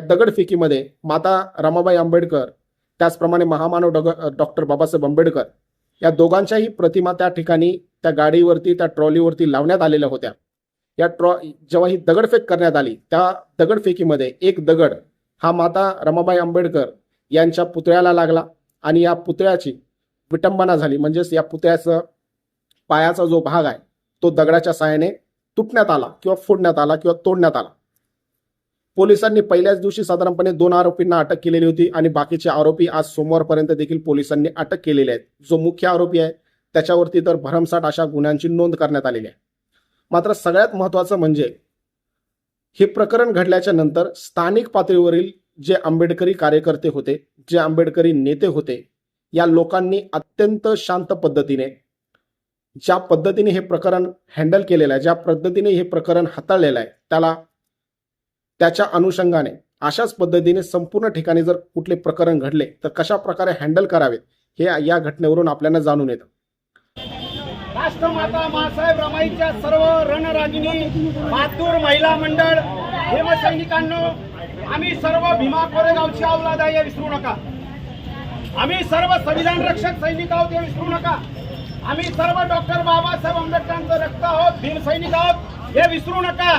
या दगडफेकीमध्ये माता रमाबाई आंबेडकर त्याचप्रमाणे महामानव डग डॉक्टर बाबासाहेब आंबेडकर या दोघांच्याही प्रतिमा त्या ठिकाणी त्या गाडीवरती त्या ट्रॉलीवरती लावण्यात आलेल्या होत्या. या ट्रॉ जेव्हा ही दगडफेक करण्यात आली त्या दगडफेकीमध्ये एक दगड हा माता रमाबाई आंबेडकर यांच्या पुतळ्याला लागला आणि या पुतळ्याची विटंबना झाली. म्हणजेच या पुतळ्याचं पायाचा जो भाग आहे तो दगडाच्या साहाय्याने तुटण्यात आला किंवा फोडण्यात आला किंवा तोडण्यात आला. पोलिसांनी पहिल्याच दिवशी साधारणपणे दोन आरोपींना अटक केलेली होती आणि बाकीचे आरोपी आज सोमवारपर्यंत देखील पोलिसांनी अटक केलेले आहेत. जो मुख्य आरोपी आहे त्याच्यावरती तर भरमसाठ अशा गुन्ह्यांची नोंद करण्यात आलेली आहे. मात्र सगळ्यात महत्त्वाचं म्हणजे हे प्रकरण घडल्याच्या नंतर स्थानिक पातळीवरील जे आंबेडकरी कार्यकर्ते होते जे आंबेडकरी नेते होते या लोकांनी अत्यंत शांत पद्धतीने ज्या पद्धतीने हे प्रकरण हँडल केलेलं आहे ज्या पद्धतीने हे प्रकरण हाताळलेलं आहे त्याला त्याच्या अनुषंगाने अशाच पद्धतीने संपूर्ण ठिकाणी जर कुठले प्रकरण घडले तर कशा प्रकारे हँडल करावेत हे या घटनेवरून आपल्याला जाणून येतं. राष्ट्रमाता मासाहेब रमाईच्या सर्व रणरागिनी मातूर महिला मंडळ भीमसैनिकांनो आम्ही सर्व भीमा कोरेगावची औलाद आहे हे विसरू नका. आम्ही सर्व संविधान रक्षक सैनिक आहोत हे विसरू नका. आम्ही सर्व डॉक्टर बाबासाहेब आंबेडकरांचं रक्त आहोत भीमसैनिक आहोत हे विसरू नका.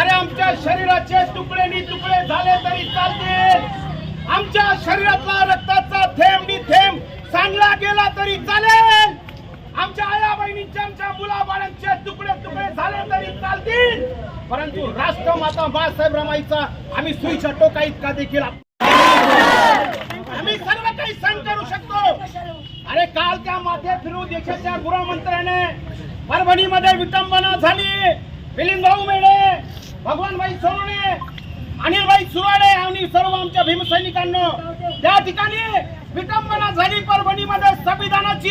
अरे आमच्या शरीराचे तुकडेनी तुकडे झाले तरी चालतील. आमच्या शरीरातला रक्ताचा थेंब नि थेंब सांगला गेला तरी चालेल. आमच्या आया बहिणींचे आमच्या मुलाबाळांचे तुकडे तुकडे झाले तरी चालतील. परंतु राष्ट्रमाता बाळासाहेब रमाईचा आम्ही सुईच्या टोका इतका देखील आम्ही सर्व काही सहन करू शकतो. अरे काल त्या माथे फिरू देशाच्या गृहमंत्र्याने परभणीमध्ये विटंबना झाली. मिलिंद भाऊ मेळे भगवानभाई सोनवणे अनिलभाई सुराडे आणि सर्व आमच्या भीमसैनिकांनो त्या ठिकाणी विटंबना झाली परभणीमध्ये संविधानाची.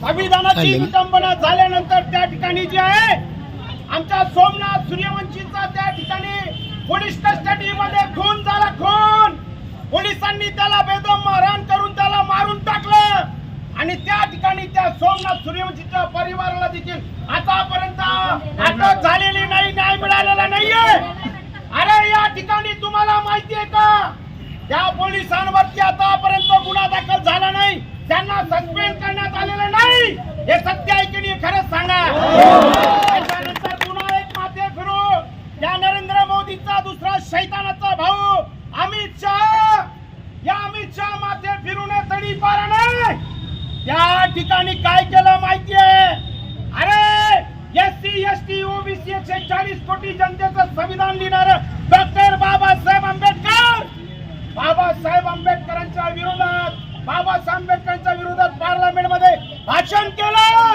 संविधानाची विटंबना झाल्यानंतर त्या ठिकाणी जे आहे आमच्या सोमनाथ सूर्यवंशीचा त्या ठिकाणी पोलीस कस्टडी मध्ये खून झाला खून. पोलिसांनी त्याला बेदम मारहाण करून आणि त्या ठिकाणी त्या सोमनाथ सूर्यवंशीच्या परिवाराला देखील आतापर्यंत अटक झालेली नाही न्याय मिळालेला नाहीये. अरे या ठिकाणी तुम्हाला माहिती आहे का? त्या पोलिसांवरती आतापर्यंत गुन्हा दाखल झाला नाही. त्यांना सस्पेंड करण्यात आलेलं नाही. हे सत्य आहे की नाही खरंच सांगा त्याच्यानंतर पुन्हा एक माथे फिरू या नरेंद्र मोदीचा दुसरा शैतानाचा भाऊ अमित शहा या अमित शहा माथे फिरून तडी पाराने त्या ठिकाणी काय केलं माहितीये अरे S C S T OBC एकशे चाळीस कोटी जनतेचं संविधान लिहिणार डॉक्टर बाबासाहेब आंबेडकर बाबासाहेब आंबेडकरांच्या विरोधात बाबासाहेब आंबेडकरांच्या विरोधात पार्लमेंटमध्ये भाषण केलं.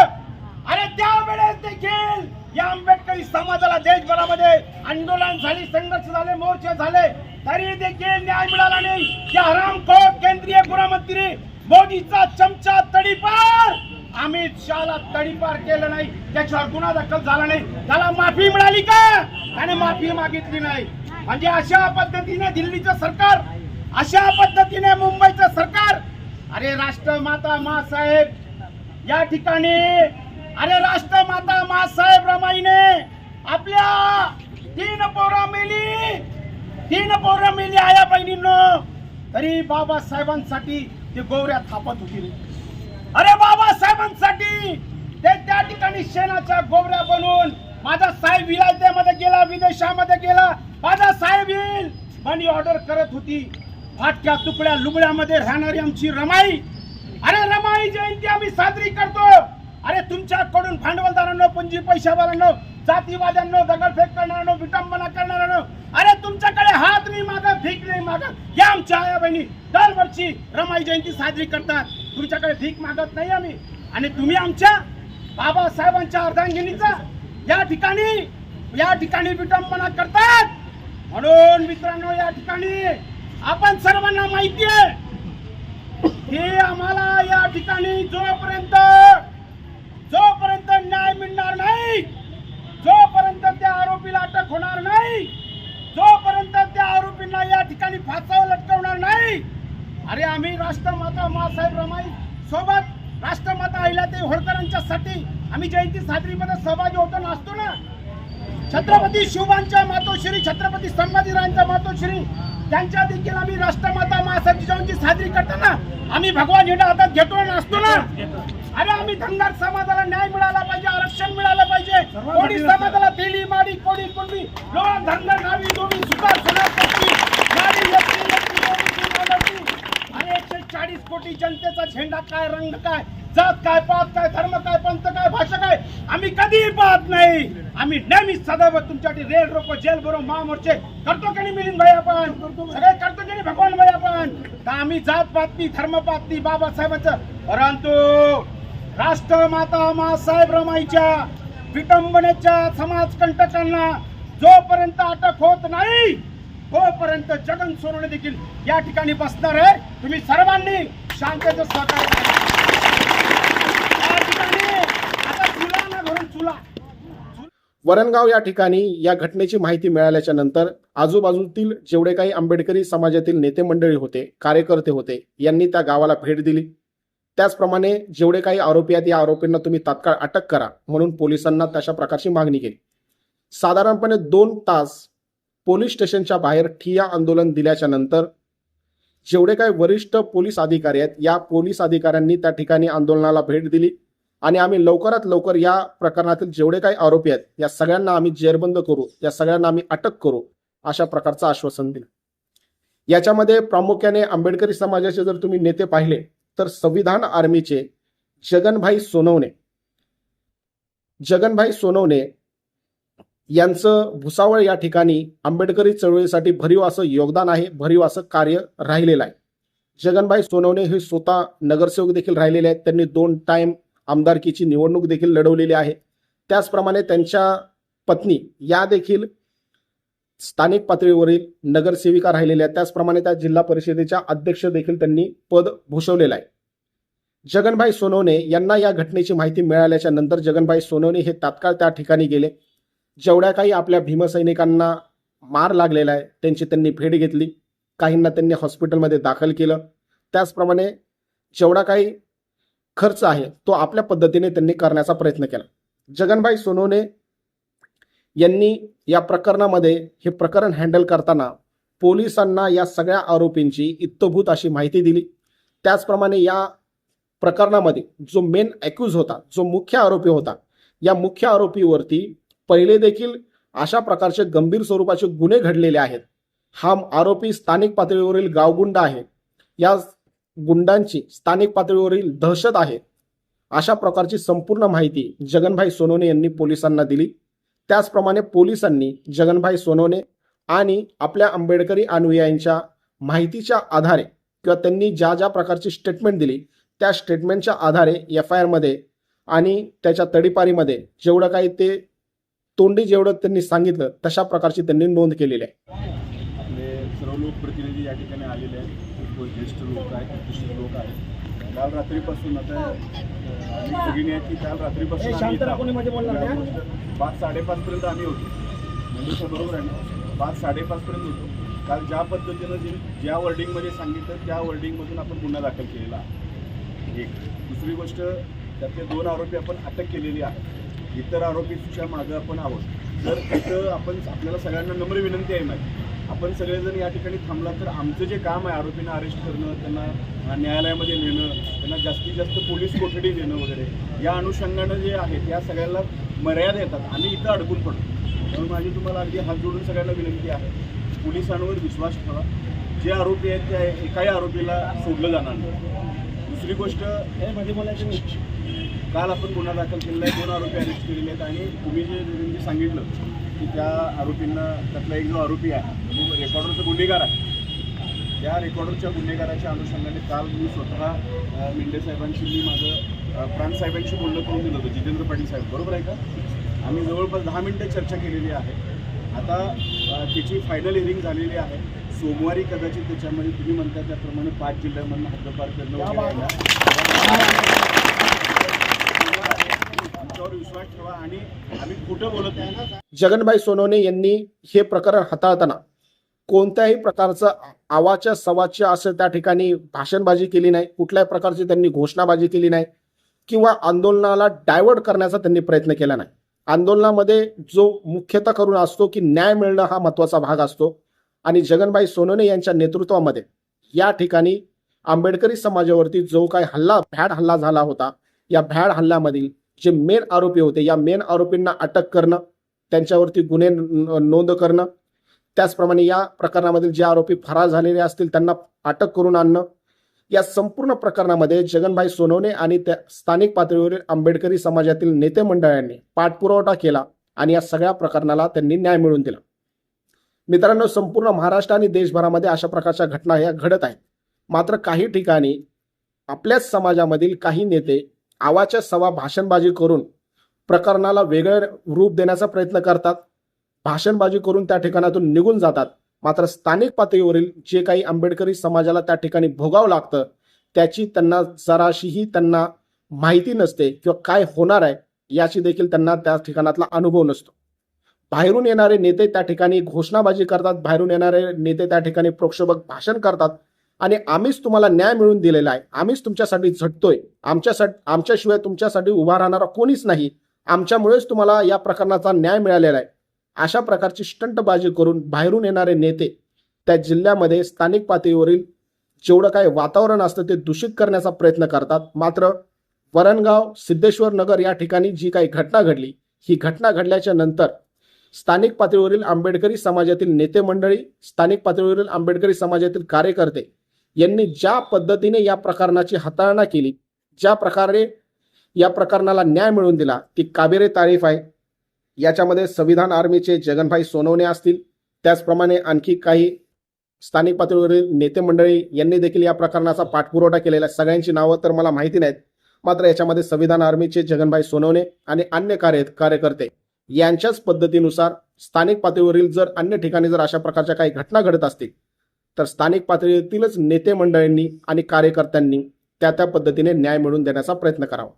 अरे त्यावेळेस देखील या आंबेडकरी समाजाला देशभरामध्ये आंदोलन झाली संघर्ष झाले मोर्चे झाले. तरी देखील न्याय मिळाला नाही. या हरामखोर केंद्रीय गृहमंत्री मोदीचा चमचा तडीपार. अमित शहाला तडीपार केलं नाही. त्याच्यावर गुन्हा दाखल झाला नाही. त्याला माफी मिळाली का? त्याने माफी मागितली नाही. म्हणजे अशा पद्धतीने दिल्लीचं सरकार अशा पद्धतीने मुंबईचं सरकार अरे राष्ट्रमाता मासाहेब या ठिकाणी अरे राष्ट्रमाता मासाहेब रमाईने आपल्या तीन पोरं मिली तीन पोरं मिली आया बहिणींनो. तरी बाबासाहेबांसाठी ते गोवऱ्या थापत होती अरे बाबासाहेबांसाठी ते त्या ठिकाणी शेणाच्या गोवऱ्या बनवून माझा साहेब विलायतेमध्ये गेला विदेशामध्ये गेला. माझा साहेब येईल मनी ऑर्डर करत होती. फाटक्या तुकड्या लुगड्यामध्ये राहणारी आमची रमाई. अरे रमाई जयंती आम्ही साजरी करतो. अरे तुमच्याकडून भांडवलदारांनो पुंजी पैशावाल्यांनो जातीवाद्यांनो दगडफेक करणाऱ्यांनो विटंबना करणाऱ्यांनो अरे तुमच्याकडे हात नाही मागत भीक नाही मागत. या आमच्या आया बहिणी दरवर्षी रमाई जयंती साजरी करतात. तुमच्याकडे भीक मागत नाही आम्ही. आणि तुम्ही आमच्या बाबासाहेबांच्या अर्धांगिनीचा या ठिकाणी या ठिकाणी विटंबना करतात. म्हणून मित्रांनो या ठिकाणी आपण सर्वांना माहिती आहे की आम्हाला या ठिकाणी जोपर्यंत जोपर्यंत न्याय मिळणार नाही जोपर्यंत त्या आरोपीला अटक होणार नाही जोपर्यंत त्या आरोपींना या ठिकाणी फासावर लटकवणार नाही अरे आम्ही राष्ट्रमाता मासाहेब रमाई सोबत राष्ट्रमाता अहिल्याताई होळकरांच्या साठी आम्ही जयंती साजरीमध्ये सहभागी होतो नाचतो ना? छत्रपती शिवबांच्या मातोश्री छत्रपती संभाजीराजांच्या मातोश्री त्यांच्या देखील आम्ही राष्ट्रमाता महासाहेब जिजाऊंची साजरी करताना आम्ही भगवान झेंडा हातात घेतो असतो ना. अरे आम्ही धनगर समाजाला न्याय मिळाला पाहिजे आरक्षण मिळालं पाहिजे. कोणी समाजाला तेली माडी कोणी कोणी धनगर नावी दोन्ही सुद्धा सोन्यासाठी. आणि एकशे चाळीस कोटी जनतेचा झेंडा काय रंग काय? जात काय पात काय धर्म काय पंथ काय भाषा काय आम्ही कधीही पाहत नाही. आम्ही नेहमी सदैव तुमच्यासाठी रेल रोको जेल भरो महामोर्चे करतो की नाही मिलिंद भाई आपण सगळे करतो की नाही भगवान भाई आपण तर आम्ही जात पात धर्म पात नाही बाबासाहेबांचं. परंतु राष्ट्रमाता मासाहेब रमाईच्या विटंबनेच्या समाजकंटकांना जोपर्यंत अटक होत नाही तोपर्यंत जगन सोनवणे देखील या ठिकाणी बसणार आहे. तुम्ही सर्वांनी शांततेचं सहकार्य करा. या ठिकाणी आता चुला ना भरून चुला वरणगाव या ठिकाणी या घटनेची माहिती मिळाल्याच्या नंतर आजूबाजूतील जेवढे काही आंबेडकरी समाजातील नेते मंडळी होते कार्यकर्ते होते यांनी त्या गावाला भेट दिली. त्याचप्रमाणे जेवढे काही आरोपी आहेत या आरोपींना तुम्ही तात्काळ अटक करा म्हणून पोलिसांना तशा प्रकारची मागणी केली. साधारणपणे दोन तास पोलीस स्टेशनच्या बाहेर ठिया आंदोलन दिल्याच्या नंतर जेवढे काही वरिष्ठ पोलीस अधिकारी आहेत या पोलीस अधिकाऱ्यांनी त्या ठिकाणी आंदोलनाला भेट दिली. आणि आम्ही लवकरात लवकर या प्रकरणातील जेवढे काही आरोपी आहेत या सगळ्यांना आम्ही जेरबंद करू या सगळ्यांना आम्ही अटक करू अशा प्रकारचं आश्वासन दिलं. याच्यामध्ये प्रामुख्याने आंबेडकरी समाजाचे जर तुम्ही नेते पाहिले तर संविधान आर्मीचे जगनभाई सोनवणे जगनभाई सोनवणे यांचं भुसावळ या ठिकाणी आंबेडकरी चळवळीसाठी भरीव असं योगदान आहे भरीव असं कार्य राहिलेलं आहे. जगनभाई सोनवणे हे स्वतः नगरसेवक देखील राहिलेले आहेत त्यांनी दोन टाइम आमदारकीची निवडणूक देखील लढवलेली आहे. त्याचप्रमाणे त्यांच्या पत्नी या देखील स्थानिक पातळीवरील नगरसेविका राहिलेल्या आहेत. त्याचप्रमाणे त्या जिल्हा परिषदेच्या अध्यक्ष देखील त्यांनी पद भूषवलेलं आहे. जगनभाई सोनवणे यांना या घटनेची माहिती मिळाल्याच्या नंतर जगनभाई सोनवणे हे तात्काळ त्या ठिकाणी गेले. जेवढ्या काही आपल्या भीमसैनिकांना मार लागलेला आहे त्यांची त्यांनी भेट घेतली. काहींना त्यांनी हॉस्पिटलमध्ये दाखल केलं. त्याचप्रमाणे जेवढा काही खर्च आहे तो आपल्या पद्धतीने त्यांनी करण्याचा प्रयत्न केला. जगनभाई सोनवणे यांनी या प्रकरणामध्ये हे प्रकरण हँडल करताना पोलिसांना या सगळ्या आरोपींची इत्तभूत अशी माहिती दिली. त्याचप्रमाणे या प्रकरणामध्ये जो मेन अक्यूज होता जो मुख्य आरोपी होता या मुख्य आरोपीवरती पहिले देखील अशा प्रकारचे गंभीर स्वरूपाचे गुन्हे घडलेले आहेत. हा आरोपी स्थानिक पातळीवरील गावगुंड आहे. या गुंडांची स्थानिक पातळीवरील दहशत आहे. अशा प्रकारची संपूर्ण माहिती जगनभाई सोनवणे यांनी पोलिसांना दिली. त्याचप्रमाणे पोलिसांनी जगनभाई सोनवणे आणि आपल्या आंबेडकरी अनुयायांच्या माहितीच्या आधारे किंवा त्यांनी ज्या ज्या प्रकारची स्टेटमेंट दिली त्या स्टेटमेंटच्या आधारे एफ आय आरमध्ये आणि त्याच्या तडीपारीमध्ये जेवढं काही ते तोंडी जेवढं त्यांनी सांगितलं तशा प्रकारची त्यांनी नोंद केलेली आहे. आपले सर्व लोकप्रतिनिधी या ठिकाणी आलेले आहेत. ज्येष्ठ लोक आहेत प्रतिष्ठित लोक आहेत. काल रात्रीपासून आता भगिनी काल रात्रीपासून. पाच साडेपाचपर्यंत आम्ही होतो. म्हणजे बरोबर आहे ना? पाच साडेपाचपर्यंत होतो. काल ज्या पद्धतीनं जे ज्या वर्डिंगमध्ये सांगितलं त्या वर्डिंगमधून आपण गुन्हा दाखल केलेला आहे. एक. दुसरी गोष्ट त्यातले दोन आरोपी आपण अटक केलेली आहे इतर आरोपीच्या मागं आपण आहोत. तर तिथं आपण आपल्याला सगळ्यांना नम्र विनंती आहे माझी आपण सगळेजण या ठिकाणी थांबला तर आमचं जे काम आहे आरोपींना अरेस्ट करणं त्यांना न्यायालयामध्ये नेणं त्यांना जास्तीत जास्त पोलीस कोठडी देणं वगैरे या अनुषंगानं जे आहे त्या सगळ्याला मर्यादा येतात. आम्ही इथं अडकून पडतो. म्हणून माझी तुम्हाला अगदी हात जोडून सगळ्यांना विनंती आहे. पोलिसांवर विश्वास ठेवा. जे आरोपी आहेत त्या एकाही आरोपीला सोडलं जाणार नाही. दुसरी गोष्ट हे म्हणजे काल आपण गुन्हा दाखल केलेला आहे दोन आरोपी अरेस्ट केलेले आहेत आणि तुम्ही जे जे सांगितलं की त्या आरोपींना त्यातला एक जो आरोपी आहे रेकॉर्डरचा गुन्हेगार आहे त्या रेकॉर्डरच्या गुन्हेगाराच्या अनुषंगाने काल मी स्वतः मेंढे साहेबांशी मी माझं अ, साहेबांशी बोलणं करून दिलं होतं जितेंद्र पाटील साहेब बरोबर आहे का? आम्ही जवळपास दहा मिनटं चर्चा केलेली आहे. आता त्याची फायनल हिअरिंग झालेली आहे सोमवारी कदाचित त्याच्यामध्ये तुम्ही म्हणता त्याप्रमाणे पाच जिल्ह्यांमधून हद्दपार करणं. आहे. आमच्यावर विश्वास ठेवा आणि आम्ही खोटं बोलत नाही जगनभाई सोनवणे यांनी हे प्रकरण हाताळताना कोणत्याही प्रकारचं आवाच्या सवाच्या असं त्या ठिकाणी भाषणबाजी केली नाही कुठल्याही प्रकारची त्यांनी घोषणाबाजी केली नाही किंवा आंदोलनाला डायव्हर्ट करण्याचा त्यांनी प्रयत्न केला नाही आंदोलनामध्ये जो मुख्यतः करून असतो की न्याय मिळणं हा महत्त्वाचा भाग असतो. आणि जगनबाई सोनवणे यांच्या नेतृत्वामध्ये या ठिकाणी आंबेडकरी समाजावरती जो काही हल्ला भ्याड हल्ला झाला होता या भ्याड हल्ल्यामधील जे मेन आरोपी होते या मेन आरोपींना अटक करणं त्यांच्यावरती गुन्हे न- नोंद करणं त्याचप्रमाणे या प्रकरणामधील जे आरोपी फरार झालेले असतील त्यांना अटक करून आणणं या संपूर्ण प्रकरणामध्ये जगनभाई सोनवणे आणि त्या स्थानिक पातळीवरील आंबेडकरी समाजातील नेते मंडळांनी पाठपुरावठा केला आणि या सगळ्या प्रकरणाला त्यांनी न्याय मिळवून दिला. मित्रांनो संपूर्ण महाराष्ट्र आणि देशभरामध्ये अशा प्रकारच्या घटना ह्या घडत आहेत. मात्र काही ठिकाणी आपल्याच समाजामधील काही नेते आवाच्या सवा भाषणबाजी करून प्रकरणाला वेगळं रूप देण्याचा प्रयत्न करतात भाषणबाजी करून त्या ठिकाणातून निघून जातात. मात्र स्थानिक पातळीवरील जे काही आंबेडकरी समाजाला त्या ठिकाणी भोगावं लागतं त्याची त्यांना जराशीही त्यांना माहिती नसते किंवा काय होणार आहे याची देखील त्यांना त्या ठिकाणातला अनुभव नसतो. बाहेरून येणारे नेते त्या ठिकाणी घोषणाबाजी करतात बाहेरून येणारे नेते त्या ठिकाणी प्रक्षोभक भाषण करतात आणि आम्हीच तुम्हाला न्याय मिळवून दिलेला आहे. आम्हीच तुमच्यासाठी झटतोय. आमच्यासाठी आमच्याशिवाय तुमच्यासाठी उभा राहणारा कोणीच नाही. आमच्यामुळेच तुम्हाला या प्रकरणाचा न्याय मिळालेला आहे. अशा प्रकारची स्टंटबाजी करून बाहेरून येणारे नेते त्या जिल्ह्यामध्ये स्थानिक पातळीवरील जेवढं काही वातावरण असतं ते दूषित करण्याचा प्रयत्न करतात. मात्र वरणगाव सिद्धेश्वर नगर या ठिकाणी जी काही घटना घडली ही घटना घडल्याच्या नंतर स्थानिक पातळीवरील आंबेडकरी समाजातील नेते मंडळी स्थानिक पातळीवरील आंबेडकरी समाजातील कार्यकर्ते यांनी ज्या पद्धतीने या प्रकरणाची हाताळणा केली ज्या प्रकारे या प्रकरणाला न्याय मिळवून दिला ती काबेरे तारीफ आहे. याच्यामध्ये संविधान आर्मीचे जगनभाई सोनवणे असतील. त्याचप्रमाणे आणखी काही स्थानिक पातळीवरील नेते मंडळी यांनी देखील या प्रकरणाचा पाठपुरवठा केलेला आहे. सगळ्यांची नावं तर मला माहिती नाहीत. मात्र याच्यामध्ये संविधान आर्मीचे जगनभाई सोनवणे आणि अन्य कार्य कार्यकर्ते यांच्याच पद्धतीनुसार स्थानिक पातळीवरील जर अन्य ठिकाणी जर अशा प्रकारच्या काही घटना घडत असतील तर स्थानिक पातळीतीलच नेते मंडळींनी आणि कार्यकर्त्यांनी त्या त्या पद्धतीने न्याय मिळवून देण्याचा प्रयत्न करावा.